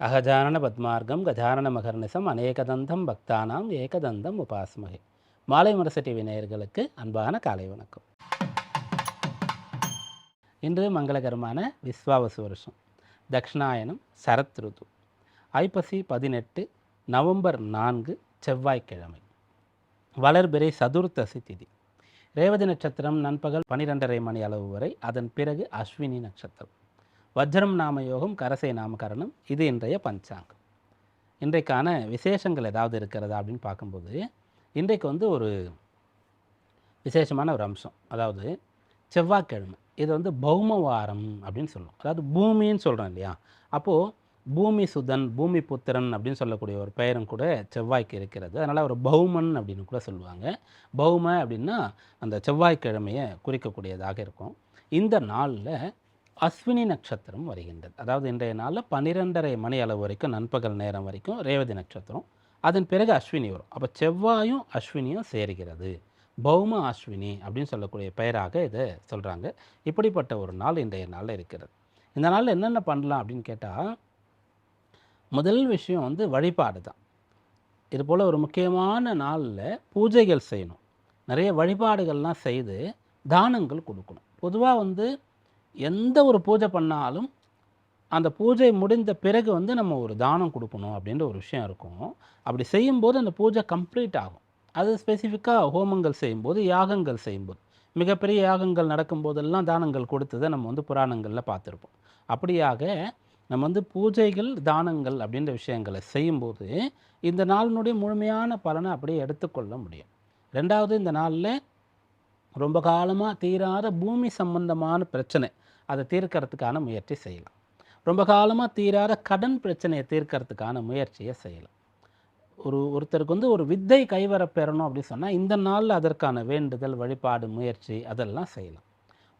அகஜானன பத்மார்க்கம் கஜானன மகர்நிசம் அநேகதந்தம் பக்தானாம் ஏகதந்தம் உபாஸ்மகே மாலை முரசு டிவி நேயர்களுக்கு அன்பான காலை வணக்கம். இன்று மங்களகரமான விஸ்வாவசு வருஷம். தக்ஷணாயனம் சரத் ருது. ஐப்பசி பதினெட்டு நவம்பர் நான்கு செவ்வாய்க்கிழமை. வளர்பிறை சதுர்த்தசி திதி. ரேவதி நட்சத்திரம் நண்பகல் பனிரெண்டரை மணி அளவு வரை அதன் பிறகு அஸ்வினி நட்சத்திரம். வஜ்ரம் நாம யோகம் கரசை நாமகரணம் இது இன்றைய பஞ்சாங்கம். இன்றைக்கான விசேஷங்கள் ஏதாவது இருக்கிறதா அப்படின்னு பார்க்கும்போது இன்றைக்கு வந்து ஒரு விசேஷமான ஒரு அம்சம். அதாவது செவ்வாய்க்கிழமை இது வந்து பௌம வாரம் அப்படின்னு சொல்லுவோம். அதாவது பூமின்னு சொல்கிறோம் இல்லையா? அப்போது பூமி சுதன் பூமி புத்திரன் அப்படின்னு சொல்லக்கூடிய ஒரு பெயரும் கூட செவ்வாய்க்கு இருக்கிறது. அதனால் ஒரு பௌமன் அப்படின்னு கூட சொல்லுவாங்க. பௌம அப்படின்னா அந்த செவ்வாய்க்கிழமையை குறிக்கக்கூடியதாக இருக்கும். இந்த நாளில் அஸ்வினி நட்சத்திரம் வருகின்றது. அதாவது இன்றைய நாளில் பன்னிரெண்டரை மணி அளவு வரைக்கும் நண்பகல் நேரம் வரைக்கும் ரேவதி நட்சத்திரம். அதன் பிறகு அஸ்வினி வரும். அப்போ செவ்வாயும் அஸ்வினியும் சேர்கிறது. பௌம அஸ்வினி அப்படின்னு சொல்லக்கூடிய பெயராக இதை சொல்கிறாங்க இப்படிப்பட்ட ஒரு நாள் இன்றைய நாளில் இருக்கிறது. இந்த நாளில் என்னென்ன பண்ணலாம் அப்படின்னு கேட்டால் முதல் விஷயம் வந்து வழிபாடு தான். இது போல் ஒரு முக்கியமான நாளில் பூஜைகள் செய்யணும். நிறைய வழிபாடுகள்லாம் செய்து தானங்கள் கொடுக்கணும். பொதுவாக வந்து எந்த ஒரு பூஜை பண்ணாலும் அந்த பூஜை முடிந்த பிறகு வந்து நம்ம ஒரு தானம் கொடுக்கணும் அப்படின்ற ஒரு விஷயம் இருக்கும். அப்படி செய்யும்போது அந்த பூஜை கம்ப்ளீட் ஆகும். அது ஸ்பெசிஃபிக்காக ஹோமங்கள் செய்யும்போது யாகங்கள் செய்யும்போது. மிகப்பெரிய யாகங்கள் நடக்கும்போதெல்லாம் தானங்கள் கொடுத்ததை நம்ம வந்து புராணங்களில் பார்த்துருப்போம். அப்படியாக நம்ம வந்து பூஜைகள் தானங்கள் அப்படின்ற விஷயங்களை செய்யும்போது இந்த நாளினுடைய முழுமையான பலனை அப்படியே எடுத்துக்கொள்ள முடியும். ரெண்டாவது இந்த நாளில் ரொம்ப காலமாக தீராத பூமி சம்பந்தமான பிரச்சனை. அதை தீர்க்கறதுக்கான முயற்சி செய்யலாம். ரொம்ப காலமாக தீராத கடன் பிரச்சனையை தீர்க்கறதுக்கான முயற்சியை செய்யலாம். ஒரு ஒருத்தருக்கு வந்து ஒரு வித்தை கைவர பெறணும் அப்படின்னு சொன்னால் இந்த நாளில் அதற்கான வேண்டுதல் வழிபாடு முயற்சி அதெல்லாம் செய்யலாம்.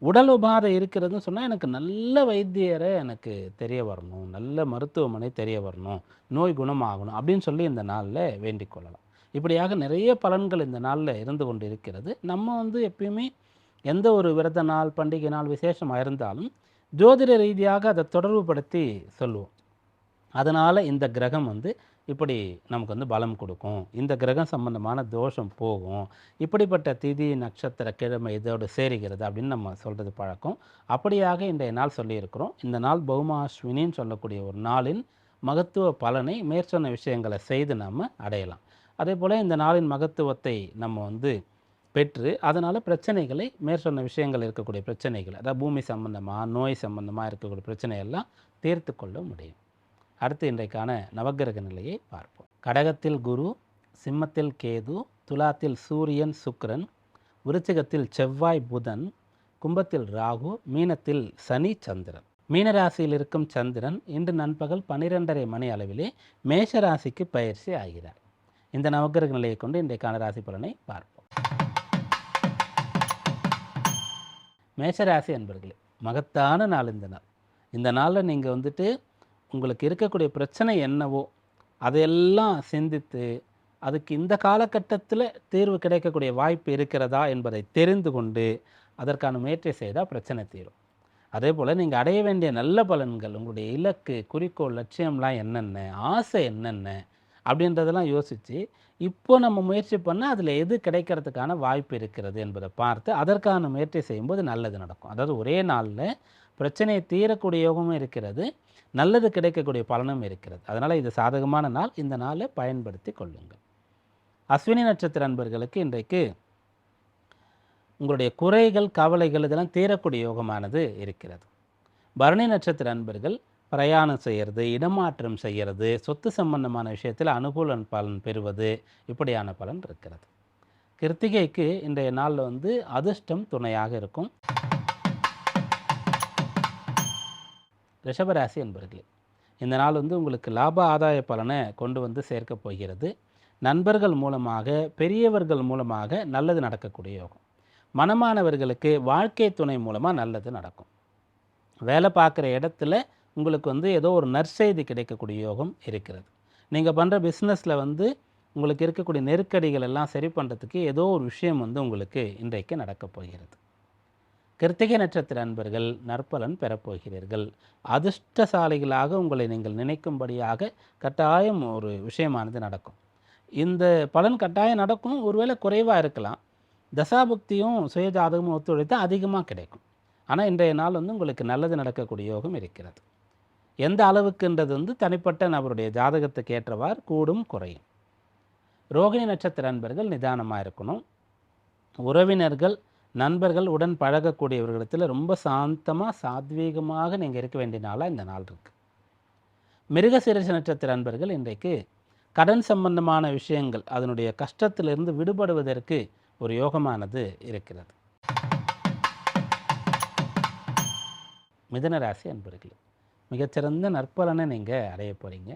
உடல் உபாதை இருக்கிறதுன்னு சொன்னால் எனக்கு நல்ல வைத்தியரை எனக்கு தெரிய வரணும் நல்ல மருத்துவமனை தெரிய வரணும் நோய் குணமாகணும் அப்படின்னு சொல்லி இந்த நாளில் வேண்டிக் கொள்ளலாம். இப்படியாக நிறைய பலன்கள் இந்த நாளில் இருந்து கொண்டு இருக்கிறது நம்ம வந்து எப்பயுமே எந்த ஒரு விரத நாள் பண்டிகை நாள் விசேஷமாக இருந்தாலும் ஜோதிட ரீதியாக அதை தொடர்புபடுத்தி சொல்லுவோம். அதனால் இந்த கிரகம் வந்து இப்படி நமக்கு வந்து பலம் கொடுக்கும். இந்த கிரகம் சம்பந்தமான தோஷம் போகும். இப்படிப்பட்ட திதி நட்சத்திர கிழமை இதோடு சேருகிறது அப்படின்னு நம்ம சொல்கிறது பழக்கம். அப்படியாக இன்றைய நாள் சொல்லியிருக்கிறோம். இந்த நாள் பௌமாஸ்வினின்னு சொல்லக்கூடிய ஒரு நாளின் மகத்துவ பலனை மேற்சொன்ன விஷயங்களை செய்து நம்ம அடையலாம். அதே போல் இந்த நாளின் மகத்துவத்தை நம்ம வந்து பெற்று அதனால் பிரச்சனைகளை மேற்சொன்ன விஷயங்கள் இருக்கக்கூடிய பிரச்சனைகள் அதாவது பூமி சம்பந்தமாக நோய் சம்பந்தமாக இருக்கக்கூடிய பிரச்சனையெல்லாம் தீர்த்து கொள்ள முடியும். அடுத்து இன்றைக்கான நவக்கிரக நிலையை பார்ப்போம். கடகத்தில் குரு சிம்மத்தில் கேது துலாத்தில் சூரியன் சுக்கரன் விருச்சிகத்தில் செவ்வாய் புதன் கும்பத்தில் ராகு மீனத்தில் சனி சந்திரன். மீனராசியில் இருக்கும் சந்திரன் இன்று நண்பகல் பனிரெண்டரை மணி அளவிலே மேஷராசிக்கு பயிற்சி ஆகிறார். இந்த நவக்கிரக நிலையை கொண்டு இன்றைக்கான ராசி பலனை பார்ப்போம். மேஷராசி அன்பர்களே மகத்தான நாள் இந்த நாள். இந்த நாளில் நீங்கள் வந்துட்டு உங்களுக்கு இருக்கக்கூடிய பிரச்சனை என்னவோ அதையெல்லாம் சிந்தித்து அதுக்கு இந்த காலகட்டத்தில் தீர்வு கிடைக்கக்கூடிய வாய்ப்பு இருக்கிறதா என்பதை தெரிந்து கொண்டு அதற்கான முயற்சி செய்தால் பிரச்சனை தீரும். அதே போல் நீங்கள் அடைய வேண்டிய நல்ல பலன்கள் உங்களுடைய இலக்கு குறிக்கோள் லட்சியம்லாம் என்னென்ன ஆசை என்னென்ன அப்படின்றதெல்லாம் யோசித்து இப்போ நம்ம முயற்சி பண்ணால் அதில் எது கிடைக்கிறதுக்கான வாய்ப்பு இருக்கிறது என்பதை பார்த்து அதற்கான முயற்சி செய்யும்போது நல்லது நடக்கும். அதாவது ஒரே நாளில் பிரச்சனையை தீரக்கூடிய யோகமும் இருக்கிறது நல்லது கிடைக்கக்கூடிய பலனும் இருக்கிறது. அதனால் இது சாதகமான நாள். இந்த நாளை பயன்படுத்தி கொள்ளுங்கள். அஸ்வினி நட்சத்திர அன்பர்களுக்கு இன்றைக்கு உங்களுடைய குறைகள் கவலைகள் இதெல்லாம் தீரக்கூடிய யோகமானது இருக்கிறது. பரணி நட்சத்திர அன்பர்கள் பிரயாணம் செய்கிறது இடமாற்றம் செய்கிறது சொத்து சம்பந்தமான விஷயத்தில் அனுகூல பலன் பெறுவது இப்படியான பலன் இருக்கிறது. கிருத்திகைக்கு இன்றைய நாளில் வந்து அதிர்ஷ்டம் துணையாக இருக்கும். ரிஷபராசி என்பர்களே இந்த நாள் வந்து உங்களுக்கு லாப ஆதாய பலனை கொண்டு வந்து சேர்க்கப் போகிறது. நண்பர்கள் மூலமாக பெரியவர்கள் மூலமாக நல்லது நடக்கக்கூடிய யோகம். மனமானவர்களுக்கு வாழ்க்கை துணை மூலமாக நல்லது நடக்கும். வேலை பார்க்குற இடத்துல உங்களுக்கு வந்து ஏதோ ஒரு நற்செய்தி கிடைக்கக்கூடிய யோகம் இருக்கிறது. நீங்கள் பண்ணுற பிஸ்னஸில் வந்து உங்களுக்கு இருக்கக்கூடிய நெருக்கடிகள் எல்லாம் சரி பண்ணுறதுக்கு ஏதோ ஒரு விஷயம் வந்து உங்களுக்கு இன்றைக்கு நடக்கப் போகிறது. கிருத்திகை நட்சத்திர அன்பர்கள் நற்பலன் பெறப்போகிறீர்கள் அதிர்ஷ்டசாலிகளாக உங்களை நீங்கள் நினைக்கும்படியாக கட்டாயம் ஒரு விஷயமானது நடக்கும். இந்த பலன் கட்டாயம் நடக்கும். ஒருவேளை குறைவாக இருக்கலாம். தசாபுக்தியும் சுயஜாதகமும் ஒத்துழைத்து அதிகமாக கிடைக்கும். ஆனால் இன்றைய நாள் வந்து உங்களுக்கு நல்லது நடக்கக்கூடிய யோகம் இருக்கிறது. எந்த அளவுக்குன்றது வந்து தனிப்பட்ட நபருடைய ஜாதகத்துக்கு ஏற்றவாறு கூடும் குறையும் ரோகிணி நட்சத்திர அன்பர்கள் நிதானமாக இருக்கணும். உறவினர்கள் நண்பர்கள் உடன் பழகக்கூடியவர்களிடத்தில் ரொம்ப சாந்தமாக சாத்வீகமாக நீங்கள் இருக்க வேண்டிய நாளாக இந்த நாள் இருக்குது மிருகசீரச நட்சத்திர அன்பர்கள் இன்றைக்கு கடன் சம்பந்தமான விஷயங்கள் அதனுடைய கஷ்டத்திலிருந்து விடுபடுவதற்கு ஒரு யோகமானது இருக்கிறது. மிதனராசி அன்பர்களே மிகச்சிறந்த நற்பலனை நீங்கள் அடைய போகிறீங்க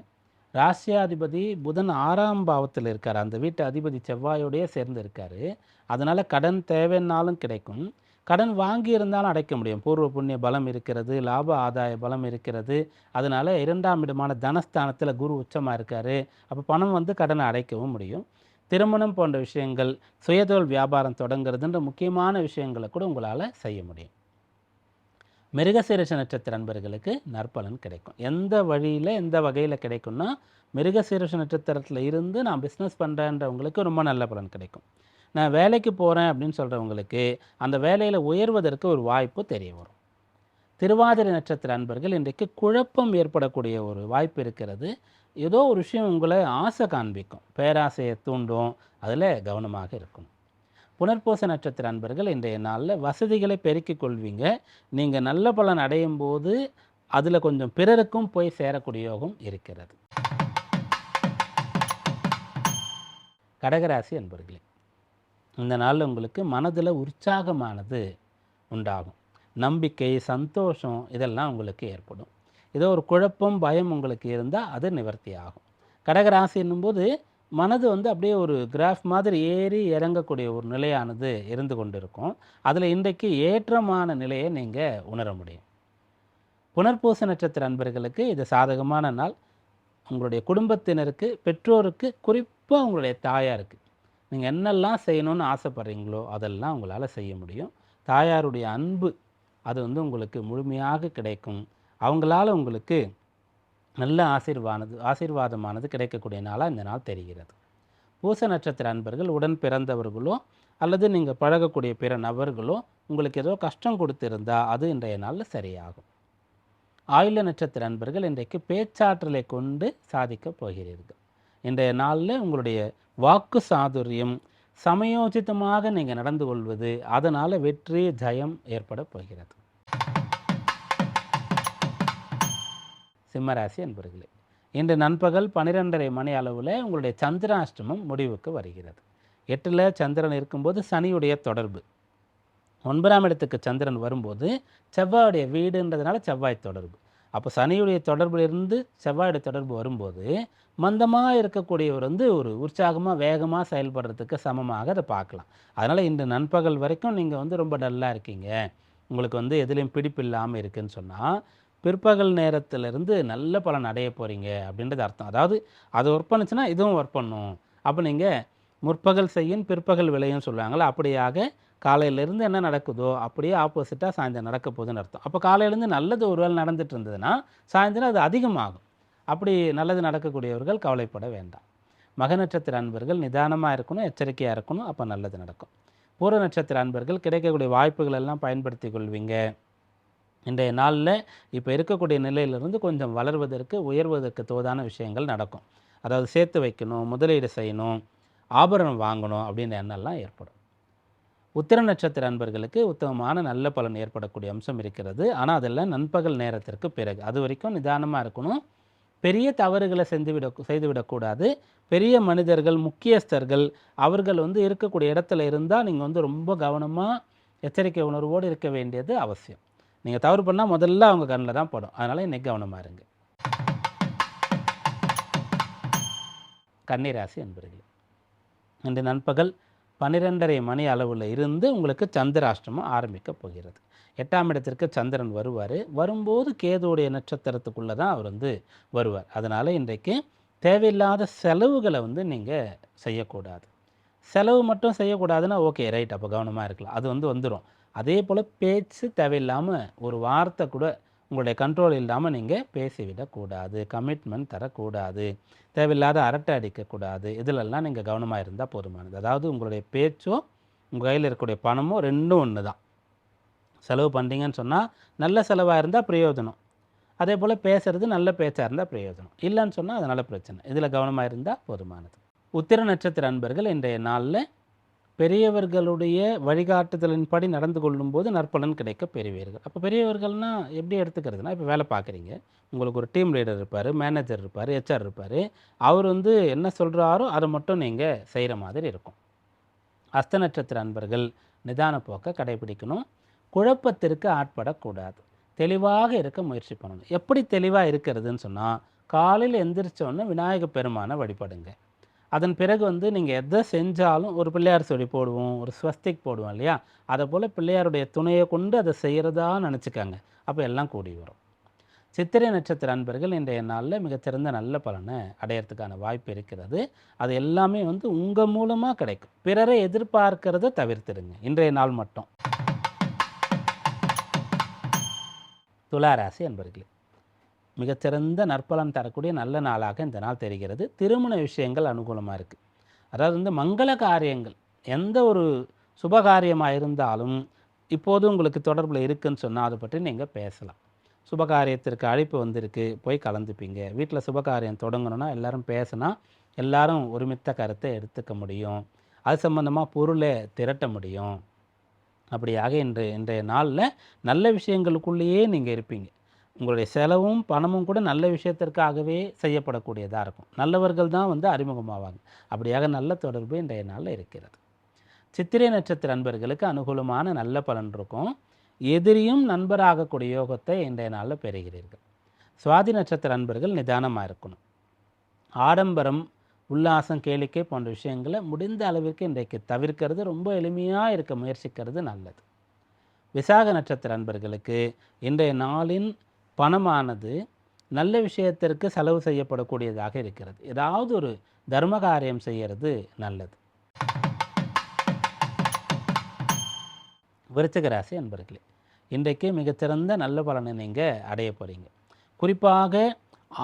ராசியாதிபதி புதன் ஆறாம் பாவத்தில் இருக்கார். அந்த வீட்டு அதிபதி செவ்வாயோடையே சேர்ந்து இருக்கார். அதனால் கடன் தேவைன்னாலும் கிடைக்கும். கடன் வாங்கி இருந்தாலும் அடைக்க முடியும். பூர்வ புண்ணிய பலம் இருக்கிறது லாப ஆதாய பலம் இருக்கிறது. அதனால் இரண்டாம் இடமான தனஸ்தானத்தில் குரு உச்சமாக இருக்கார். அப்போ பணம் வந்து கடனை அடைக்கவும் முடியும். திருமணம் போன்ற விஷயங்கள் சுயதொழில் வியாபாரம் தொடங்குறதுன்ற முக்கியமான விஷயங்களை கூட உங்களால் செய்ய முடியும். மிருகசீரஷ நட்சத்திர நண்பர்களுக்கு நற்பலன் கிடைக்கும். எந்த வழியில் எந்த வகையில் கிடைக்கும்னா மிருகசீரஷ நட்சத்திரத்தில் இருந்து நான் பிஸ்னஸ் பண்ணுறேன்றவங்களுக்கு ரொம்ப நல்ல பலன் கிடைக்கும். நான் வேலைக்கு போகிறேன் அப்படின்னு சொல்கிறவங்களுக்கு அந்த வேலையில் உயர்வதற்கு ஒரு வாய்ப்பு தெரிய வரும். திருவாதிரை நட்சத்திர அன்பர்கள் இன்றைக்கு குழப்பம் ஏற்படக்கூடிய ஒரு வாய்ப்பு இருக்கிறது. ஏதோ ஒரு விஷயம் உங்களை ஆசை காண்பிக்கும். பேராசையை தூண்டும். அதில் கவனமாக இருக்கணும் புனர்பூச நட்சத்திர அன்பர்கள் இன்றைய நாளில் வசதிகளை பெருக்கிக் கொள்வீங்க. நீங்கள் நல்ல பலன் அடையும் போது அதில் கொஞ்சம் பிறருக்கும் போய் சேரக்கூடிய யோகம் இருக்கிறது. கடகராசி அன்பர்களே இந்த நாளில் உங்களுக்கு மனதில் உற்சாகமானது உண்டாகும். நம்பிக்கை சந்தோஷம் இதெல்லாம் உங்களுக்கு ஏற்படும். ஏதோ ஒரு குழப்பம் பயம் உங்களுக்கு இருந்தால் அது நிவர்த்தி ஆகும். கடகராசி என்னும்போது மனது வந்து அப்படியே ஒரு கிராஃப் மாதிரி ஏறி இறங்கக்கூடிய ஒரு நிலையானது இருந்து கொண்டிருக்கும். அதில் இன்றைக்கு ஏற்றமான நிலையை நீங்கள் உணர முடியும். புனர்பூச நட்சத்திர அன்பர்களுக்கு இது சாதகமான நாள். உங்களுடைய குடும்பத்தினருக்கு பெற்றோருக்கு குறிப்பாக உங்களுடைய தாயாருக்கு. நீங்கள் என்னெல்லாம் செய்யணும்னு ஆசைப்பட்றீங்களோ அதெல்லாம் உங்களால் செய்ய முடியும். தாயாருடைய அன்பு அது வந்து உங்களுக்கு முழுமையாக கிடைக்கும். அவங்களால உங்களுக்கு நல்ல ஆசீர்வானது ஆசீர்வாதமானது கிடைக்கக்கூடிய நாளாக இந்த நாள் தெரிகிறது. பூச நட்சத்திர அன்பர்கள் உடன் பிறந்தவர்களோ அல்லது நீங்கள் பழகக்கூடிய பிற நபர்களோ உங்களுக்கு ஏதோ கஷ்டம் கொடுத்திருந்தா அது இன்றைய நாளில் சரியாகும். ஆயுள நட்சத்திர அன்பர்கள் இன்றைக்கு பேச்சாற்றலை கொண்டு சாதிக்கப் போகிறீர்கள். இன்றைய நாளில் உங்களுடைய வாக்கு சாதுரியம் சமயோஜிதமாக நீங்கள் நடந்து கொள்வது அதனால் வெற்றி ஜயம் ஏற்பட போகிறது. சிம்மராசி அன்பர்களே இன்று நண்பகல் பன்னிரெண்டரை மணி அளவில் உங்களுடைய சந்திராஷ்டமம் முடிவுக்கு வருகிறது. எட்டில் சந்திரன் இருக்கும்போது சனியுடைய தொடர்பு. ஒன்பதாம் இடத்துக்கு சந்திரன் வரும்போது செவ்வாயுடைய வீடுன்றதுனால செவ்வாய் தொடர்பு. அப்போ சனியுடைய தொடர்பிலிருந்து செவ்வாயுடைய தொடர்பு வரும்போது மந்தமாக இருக்கக்கூடியவர் வந்து ஒரு உற்சாகமாக வேகமாக செயல்படுறதுக்கு சமமாக அதை பார்க்கலாம். அதனால் இன்று நண்பகல் வரைக்கும் நீங்கள் வந்து ரொம்ப டல்லாக இருக்கீங்க. உங்களுக்கு வந்து எதுலேயும் பிடிப்பு இல்லாமல் இருக்குன்னு சொன்னால் பிற்பகல் நேரத்திலிருந்து நல்ல பலன் அடைய போகிறீங்க அப்படின்றது அர்த்தம். அதாவது அது ஒர்க் பண்ணுச்சுன்னா இதுவும் ஒர்க் பண்ணும். அப்போ நீங்கள் முற்பகல் செய்யும் பிற்பகல் விளையும் சொல்லுவாங்களா அப்படியாக காலையிலேருந்து என்ன நடக்குதோ அப்படியே ஆப்போசிட்டாக சாயந்தரம் நடக்க போகுதுன்னு அர்த்தம். அப்போ காலையிலேருந்து நல்லது ஒரு வேளை நடந்துட்டு இருந்ததுன்னா சாயந்தரம் அது அதிகமாகும். அப்படி நல்லது நடக்கக்கூடியவர்கள் கவலைப்பட வேண்டாம். மக நட்சத்திர அன்பர்கள் நிதானமாக இருக்கணும் எச்சரிக்கையாக இருக்கணும் அப்போ நல்லது நடக்கும். பூர நட்சத்திர அன்பர்கள் கிடைக்கக்கூடிய வாய்ப்புகள் எல்லாம் பயன்படுத்தி கொள்வீங்க. இன்றைய நாளில் இப்போ இருக்கக்கூடிய நிலையிலிருந்து கொஞ்சம் வளர்வதற்கு உயர்வதற்கு தோதான விஷயங்கள் நடக்கும். அதாவது சேர்த்து வைக்கணும் முதலீடு செய்யணும் ஆபரணம் வாங்கணும் அப்படின்ற எண்ணம்லாம் ஏற்படும். உத்திர நட்சத்திர அன்பர்களுக்கு உத்தமமான நல்ல பலன் ஏற்படக்கூடிய அம்சம் இருக்கிறது. ஆனால் அதெல்லாம் நண்பகல் நேரத்திற்கு பிறகு அது வரைக்கும் நிதானமாக இருக்கணும். பெரிய தவறுகளை செஞ்சுவிட செய்துவிடக்கூடாது பெரிய மனிதர்கள் முக்கியஸ்தர்கள் அவர்கள் வந்து இருக்கக்கூடிய இடத்துல இருந்தால் நீங்கள் வந்து ரொம்ப கவனமாக எச்சரிக்கை உணர்வோடு இருக்க வேண்டியது அவசியம். நீங்கள் தவறு பண்ணால் முதல்ல அவங்க கண்ணில் தான் படும். அதனால் இன்னைக்கு கவனமாக இருங்க. கன்னிராசி என்பர்கள் இன்று நண்பகல் பன்னிரெண்டரை மணி அளவில் இருந்து உங்களுக்கு சந்திராஷ்டமம் ஆரம்பிக்க போகிறது. எட்டாம் இடத்திற்கு சந்திரன் வருவார். வரும்போது கேதுடைய நட்சத்திரத்துக்குள்ளே தான் அவர் வந்து வருவார். அதனால் இன்றைக்கு தேவையில்லாத செலவுகளை வந்து நீங்கள் செய்யக்கூடாது. செலவு மட்டும் செய்யக்கூடாதுன்னா ஓகே ரைட் அப்போ கவனமாக இருக்கலாம். அது வந்து வந்துடும் அதே போல் பேச்சு தேவையில்லாமல் ஒரு வார்த்தை கூட உங்களுடைய கண்ட்ரோல் இல்லாமல் நீங்கள் பேசிவிடக்கூடாது கமிட்மெண்ட் தரக்கூடாது தேவையில்லாத அரட்டை அடிக்கக்கூடாது. இதிலெல்லாம் நீங்கள் கவனமாக இருந்தால் போதுமானது. அதாவது உங்களுடைய பேச்சோ உங்கள் கையில் இருக்கக்கூடிய பணமோ ரெண்டும் ஒன்று தான் செலவு பண்ணுறீங்கன்னு சொன்னால் நல்ல செலவாக இருந்தால் பிரயோஜனம். அதே போல் பேசுகிறது நல்ல பேச்சாக இருந்தால் பிரயோஜனம். இல்லைன்னு சொன்னால் அதனால் பிரச்சனை. இதில் கவனமாக இருந்தால் போதுமானது. உத்திர நட்சத்திர அன்பர்கள் இன்றைய நாளில் பெரியவர்களுடைய வழிகாட்டுதலின்படி நடந்து கொள்ளும்போது நற்பலன் கிடைக்க பெறுவீர்கள். அப்போ பெரியவர்கள்னால் எப்படி எடுத்துக்கிறதுனா இப்போ வேலை பார்க்குறீங்க. உங்களுக்கு ஒரு டீம் லீடர் இருப்பார் மேனேஜர் இருப்பார் ஹெச்ஆர் இருப்பார். அவர் வந்து என்ன சொல்கிறாரோ அதை மட்டும் நீங்கள் செய்கிற மாதிரி இருக்கும். அஸ்த நட்சத்திர அன்பர்கள் நிதான போக்கை கடைபிடிக்கணும். குழப்பத்திற்கு ஆட்படக்கூடாது. தெளிவாக இருக்க முயற்சி பண்ணணும். எப்படி தெளிவாக இருக்கிறதுன்னு சொன்னால் காலையில் எந்திரிச்சோன்னே விநாயகப் பெருமானை வழிபடுங்க. அதன் பிறகு வந்து நீங்கள் எதை செஞ்சாலும் ஒரு பிள்ளையார் சொல்லி போடுவோம் ஒரு ஸ்வஸ்திக் போடுவோம் இல்லையா? அதை போல் பிள்ளையாருடைய துணையை கொண்டு அதை செய்கிறதா நினச்சிக்காங்க. அப்போ எல்லாம் கூடி வரும். சித்திரை நட்சத்திர அன்பர்கள் இன்றைய நாளில் மிகச்சிறந்த நல்ல பலனை அடையிறதுக்கான வாய்ப்பு இருக்கிறது. அது எல்லாமே வந்து உங்கள் மூலமாக கிடைக்கும். பிறரை எதிர்பார்க்கிறத தவிர்த்துடுங்க. இன்றைய நாள் மட்டும். துளாராசி அன்பர்களே மிகச்சிறந்த நற்பலன் தரக்கூடிய நல்ல நாளாக இந்த நாள் தெரிகிறது. திருமண விஷயங்கள் அனுகூலமாக இருக்குது அதாவது வந்து மங்கள காரியங்கள் எந்த ஒரு சுபகாரியமாக இருந்தாலும் இப்போது உங்களுக்கு தொடர்பில் இருக்குதுன்னு சொன்னால் அதை பற்றி நீங்கள் பேசலாம். சுபகாரியத்திற்கு அழைப்பு வந்திருக்கு போய் கலந்துப்பீங்க. வீட்டில் சுபகாரியம் தொடங்கணும்னா எல்லோரும் பேசினா எல்லாரும் ஒருமித்த கருத்தை எடுத்துக்க முடியும். அது சம்பந்தமாக பொருளை திரட்ட முடியும். அப்படியாக இன்று இன்றைய நாளில் நல்ல விஷயங்களுக்குள்ளேயே நீங்கள் இருப்பீங்க. உங்களுடைய செலவும் பணமும் கூட நல்ல விஷயத்திற்காகவே செய்யப்படக்கூடியதாக இருக்கும். நல்லவர்கள் தான் வந்து அறிமுகமாவாங்க. அப்படியாக நல்ல தொடர்பு இன்றைய நாளில் இருக்கிறது. சித்திரை நட்சத்திர அன்பர்களுக்கு அனுகூலமான நல்ல பலன் இருக்கும். எதிரியும் நண்பராகக்கூடிய யோகத்தை இன்றைய நாளில் பெறுகிறீர்கள். சுவாதி நட்சத்திர அன்பர்கள் நிதானமாக இருக்கணும். ஆடம்பரம் உல்லாசம் கேளிக்கை போன்ற விஷயங்களை முடிந்த அளவிற்கு இன்றைக்கு தவிர்க்கிறது. ரொம்ப எளிமையாக இருக்க முயற்சிக்கிறது நல்லது. விசாக நட்சத்திர அன்பர்களுக்கு இன்றைய நாளின் பணமானது நல்ல விஷயத்திற்கு செலவு செய்யப்படக்கூடியதாக இருக்கிறது. ஏதாவது ஒரு தர்ம காரியம் செய்கிறது நல்லது. விருச்சகராசி அன்பர்களே இன்றைக்கு மிகச்சிறந்த நல்ல பலனை நீங்கள் அடைய போகிறீங்க குறிப்பாக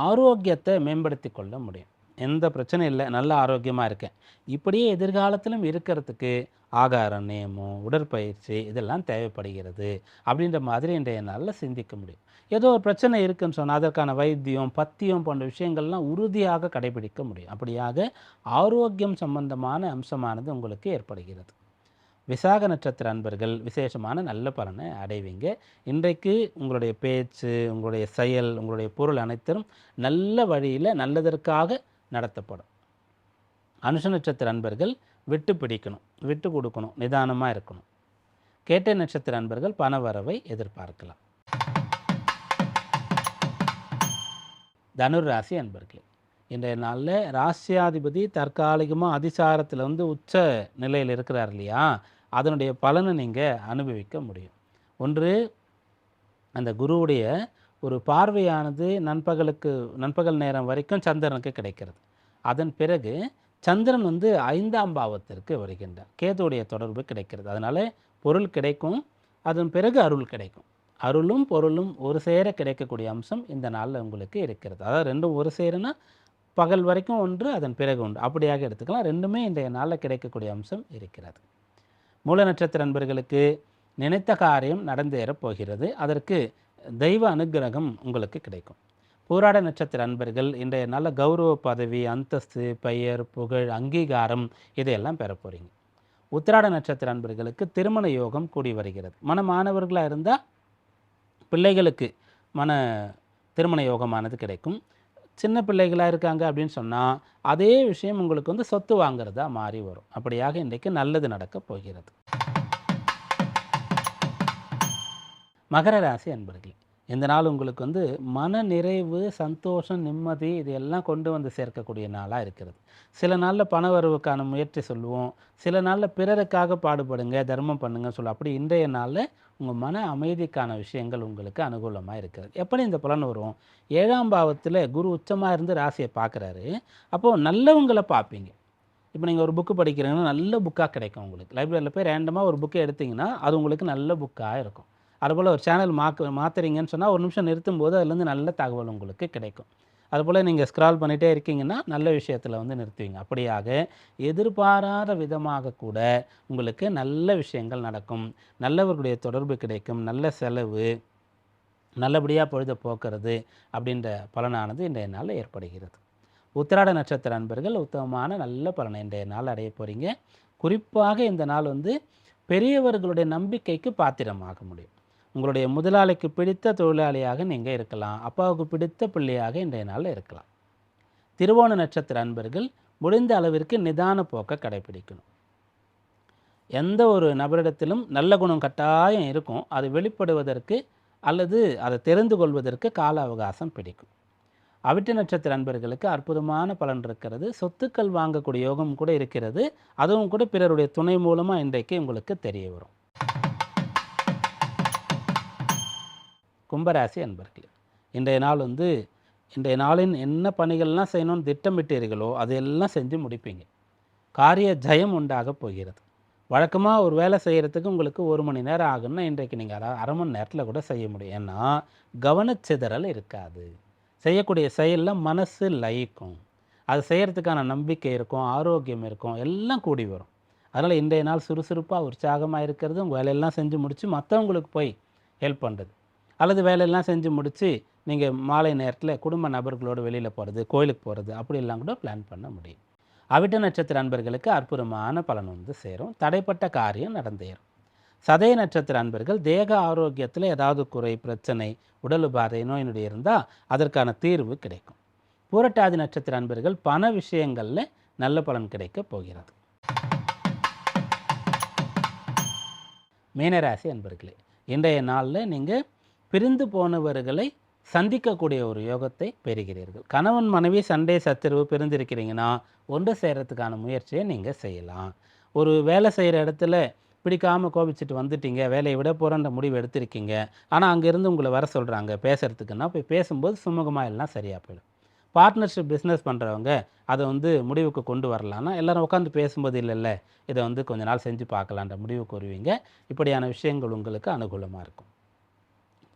ஆரோக்கியத்தை மேம்படுத்தி கொள்ள முடியும். எந்த பிரச்சனையும் இல்லை நல்ல ஆரோக்கியமாக இருக்கேன். இப்படியே எதிர்காலத்திலும் இருக்கிறதுக்கு ஆகாரம் நியமம் உடற்பயிற்சி இதெல்லாம் தேவைப்படுகிறது அப்படின்ற மாதிரி இன்றைய நாளில் சிந்திக்க முடியும். ஏதோ ஒரு பிரச்சனை இருக்குன்னு சொன்னால் அதற்கான வைத்தியம் பத்தியம் போன்ற விஷயங்கள்லாம் உறுதியாக கடைபிடிக்க முடியும். அப்படியாக ஆரோக்கியம் சம்பந்தமான அம்சமானது உங்களுக்கு ஏற்படுகிறது. விசாக நட்சத்திர அன்பர்கள் விசேஷமான நல்ல பலனை அடைவீங்க. இன்றைக்கு உங்களுடைய பேச்சு உங்களுடைய செயல் உங்களுடைய பொருள் அனைத்தும் நல்ல வழியில் நல்லதற்காக நடத்தப்படும். அனுஷ நட்சத்திர அன்பர்கள் விட்டு பிடிக்கணும் விட்டு கொடுக்கணும் நிதானமாக இருக்கணும். கேட்டை நட்சத்திர அன்பர்கள் பண வரவை எதிர்பார்க்கலாம். தனுர் ராசி அன்பர்களே இன்றைய நாளில் ராசியாதிபதி தற்காலிகமாக அதிசாரத்தில் வந்து உச்ச நிலையில் இருக்கிறார் இல்லையா? அதனுடைய பலனை நீங்கள் அனுபவிக்க முடியும். ஒன்று அந்த குருவுடைய ஒரு பார்வையானது நண்பகலுக்கு நண்பகல் நேரம் வரைக்கும் சந்திரனுக்கு கிடைக்கிறது. அதன் பிறகு சந்திரன் வந்து ஐந்தாம் பாவத்திற்கு வருகின்றார். கேதுடைய தொடர்பு கிடைக்கிறது. அதனால் பொருள் கிடைக்கும் அதன் பிறகு அருள் கிடைக்கும். அருளும் பொருளும் ஒரு சேர கிடைக்கக்கூடிய அம்சம் இந்த நாளில் உங்களுக்கு இருக்கிறது. அதாவது ரெண்டும் ஒரு சேருனா பகல் வரைக்கும் ஒன்று அதன் பிறகு ஒன்று. அப்படியாக எடுத்துக்கலாம். ரெண்டுமே இன்றைய நாளில் கிடைக்கக்கூடிய அம்சம் இருக்கிறது. மூல நட்சத்திர நண்பர்களுக்கு நினைத்த காரியம் நடந்தேறப் போகிறது. அதற்கு தெய்வ அனுக்கிரகம் உங்களுக்கு கிடைக்கும். போராட நட்சத்திர அன்பர்கள் இன்றைய நல்ல கௌரவ பதவி அந்தஸ்து பெயர் புகழ் அங்கீகாரம் இதையெல்லாம் பெற போகிறீங்க உத்திராட நட்சத்திர அன்பர்களுக்கு திருமண யோகம் கூடி வருகிறது. மன மாணவர்களாக இருந்தால் பிள்ளைகளுக்கு மன திருமண யோகமானது கிடைக்கும். சின்ன பிள்ளைகளாக இருக்காங்க அப்படின்னு சொன்னால் அதே விஷயம் உங்களுக்கு வந்து சொத்து வாங்குறதா மாறி வரும். அப்படியாக இன்றைக்கு நல்லது நடக்கப் போகிறது. மகர ராசி அன்பர்களே இந்த நாள் உங்களுக்கு வந்து மன நிறைவு சந்தோஷம் நிம்மதி இது எல்லாம் கொண்டு வந்து சேர்க்கக்கூடிய நாளாக இருக்கிறது. சில நாளில் பண வரவுக்கான முயற்சி சொல்லுவோம். சில நாளில் பிறருக்காக பாடுபடுங்க தர்மம் பண்ணுங்க சொல்லுவோம். அப்படி இன்றைய நாளில் உங்கள் மன அமைதிக்கான விஷயங்கள் உங்களுக்கு அனுகூலமாக இருக்கிறது எப்படி இந்த பலன் வரும்? ஏழாம் பாவத்தில் குரு உச்சமாக இருந்து ராசியை பார்க்குறாரு அப்போது நல்லவங்களை பார்ப்பீங்க. இப்போ நீங்கள் ஒரு புக்கு படிக்கிறீங்கன்னா நல்ல புக்காக கிடைக்கும் உங்களுக்கு. லைப்ரரியில் போய் ரேண்டமாக ஒரு புக்கை எடுத்தீங்கன்னா அது உங்களுக்கு நல்ல புக்காக இருக்கும். அதுபோல் ஒரு சேனல் மாக்கு மாற்றுறீங்கன்னு சொன்னால் ஒரு நிமிஷம் நிறுத்தும் போது அதுலேருந்து நல்ல தகவல் உங்களுக்கு கிடைக்கும். அதுபோல் நீங்கள் ஸ்க்ரால் பண்ணிகிட்டே இருக்கீங்கன்னா நல்ல விஷயத்தில் வந்து நிறுத்துவீங்க. அப்படியாக எதிர்பாராத விதமாக கூட உங்களுக்கு நல்ல விஷயங்கள் நடக்கும். நல்லவர்களுடைய தொடர்பு கிடைக்கும். நல்ல செலவு நல்லபடியாக பொழுத போக்குறது அப்படின்ற பலனானது இன்றைய நாளில் ஏற்படுகிறது. உத்திராட நட்சத்திர அன்பர்கள் உத்தமமான நல்ல பலனை இன்றைய நாள் அடைய போகிறீங்க குறிப்பாக இந்த நாள் வந்து பெரியவர்களுடைய நம்பிக்கைக்கு பாத்திரமாக முடியும். உங்களுடைய முதலாளிக்கு பிடித்த தொழிலாளியாக நீங்கள் இருக்கலாம் அப்பாவுக்கு பிடித்த பிள்ளையாக இன்றைய நாளில் இருக்கலாம். திருவோண நட்சத்திர அன்பர்கள் முடிந்த அளவிற்கு நிதான போக்கை கடைபிடிக்கணும். எந்த ஒரு நபரிடத்திலும் நல்ல குணம் கட்டாயம் இருக்கும். அது வெளிப்படுவதற்கு அல்லது அதை தெரிந்து கொள்வதற்கு கால அவகாசம் பிடிக்கும். அவிட்ட நட்சத்திர அன்பர்களுக்கு அற்புதமான பலன் இருக்கிறது. சொத்துக்கள் வாங்கக்கூடிய யோகம் கூட இருக்கிறது. அதுவும் கூட பிறருடைய துணை மூலமாக இன்றைக்கு உங்களுக்கு தெரிய வரும். கும்பராசி அன்பர்களே இன்றைய நாள் வந்து இன்றைய நாளின் என்ன பணிகள்லாம் செய்யணும்னு திட்டமிட்டீர்களோ அதையெல்லாம் செஞ்சு முடிப்பீங்க. காரிய ஜெயம் உண்டாக போகிறது. வழக்கமாக ஒரு வேலை செய்கிறதுக்கு உங்களுக்கு ஒரு மணி நேரம் ஆகும்னா இன்றைக்கு நீங்கள் அரை அரை மணி நேரத்தில் கூட செய்ய முடியும். ஏன்னா கவனச்சிதறல் இருக்காது. செய்யக்கூடிய செயலில் மனசு லயிக்கும். அது செய்கிறதுக்கான நம்பிக்கை இருக்கும் ஆரோக்கியம் இருக்கும் எல்லாம் கூடி வரும். அதனால் இன்றைய நாள் சுறுசுறுப்பாக உற்சாகமாக இருக்கிறது உங்கள் வேலையெல்லாம் செஞ்சு முடித்து மற்றவங்களுக்கு போய் ஹெல்ப் பண்ணுறது அல்லது வேலையெல்லாம் செஞ்சு முடித்து நீங்கள் மாலை நேரத்தில் குடும்ப நபர்களோடு வெளியில் போகிறது கோயிலுக்கு போகிறது அப்படிலாம் கூட பிளான் பண்ண முடியும். அவிட்ட நட்சத்திர அன்பர்களுக்கு அற்புதமான பலன் வந்து சேரும். தடைப்பட்ட காரியம் நடந்தேறும். சதய நட்சத்திர அன்பர்கள் தேக ஆரோக்கியத்தில் ஏதாவது குறை பிரச்சனை உடல் உபாதை நோயினுடைய இருந்தால் அதற்கான தீர்வு கிடைக்கும். பூரட்டாதி நட்சத்திர அன்பர்கள் பண விஷயங்களில் நல்ல பலன் கிடைக்க போகிறது. மீனராசி அன்பர்களே இன்றைய நாளில் நீங்கள் பிரிந்து போனவர்களை சந்திக்கக்கூடிய ஒரு யோகத்தை பெறுகிறீர்கள். கணவன் மனைவி சண்டே சச்சரவு பிரிந்திருக்கிறீங்கன்னா ஒன்று செய்கிறதுக்கான முயற்சியை நீங்கள் செய்யலாம். ஒரு வேலை செய்கிற இடத்துல பிடிக்காமல் கோபிச்சுட்டு வந்துட்டீங்க வேலையை விட போகிறன்ற முடிவு எடுத்திருக்கீங்க. ஆனால் அங்கேருந்து உங்களை வர சொல்கிறாங்க பேசுகிறதுக்குன்னா போய் பேசும்போது சுமூகமாக எல்லாம் சரியாக போயிடும். பார்ட்னர்ஷிப் பிஸ்னஸ் பண்ணுறவங்க அதை வந்து முடிவுக்கு கொண்டு வரலான்னா எல்லோரும் உட்காந்து பேசும்போது இல்லைல்ல இதை வந்து கொஞ்ச நாள் செஞ்சு பார்க்கலான்ற முடிவுக்கு வருவீங்க இப்படியான விஷயங்கள் உங்களுக்கு அனுகூலமாக இருக்கும்.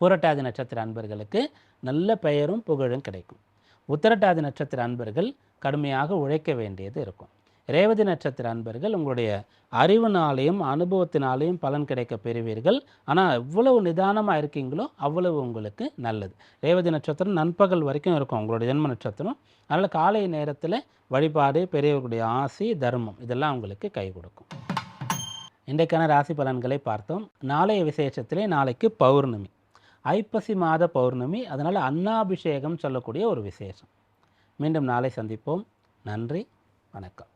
புரட்டாதி நட்சத்திர அன்பர்களுக்கு நல்ல பெயரும் புகழும் கிடைக்கும். உத்தரட்டாதி நட்சத்திர அன்பர்கள் கடுமையாக உழைக்க வேண்டியது இருக்கும். ரேவதி நட்சத்திர அன்பர்கள் உங்களுடைய அறிவுனாலையும் அனுபவத்தினாலையும் பலன் கிடைக்க பெறுவீர்கள். ஆனால் எவ்வளவு நிதானமாக இருக்கீங்களோ அவ்வளவு உங்களுக்கு நல்லது. ரேவதி நட்சத்திரம் நண்பகல் வரைக்கும் இருக்கும் உங்களுடைய ஜென்ம நட்சத்திரம். அதனால் காலை நேரத்தில் வழிபாடு பெரியவர்களுடைய ஆசி தர்மம் இதெல்லாம் உங்களுக்கு கை கொடுக்கும். இன்றைக்கான ராசி பலன்களை பார்த்தோம். நாளைய விசேஷத்திலே நாளைக்கு பௌர்ணமி. ஐப்பசி மாத பௌர்ணமி அதனால் அன்னாபிஷேகம் சொல்லக்கூடிய ஒரு விசேஷம். மீண்டும் நாளை சந்திப்போம். நன்றி வணக்கம்.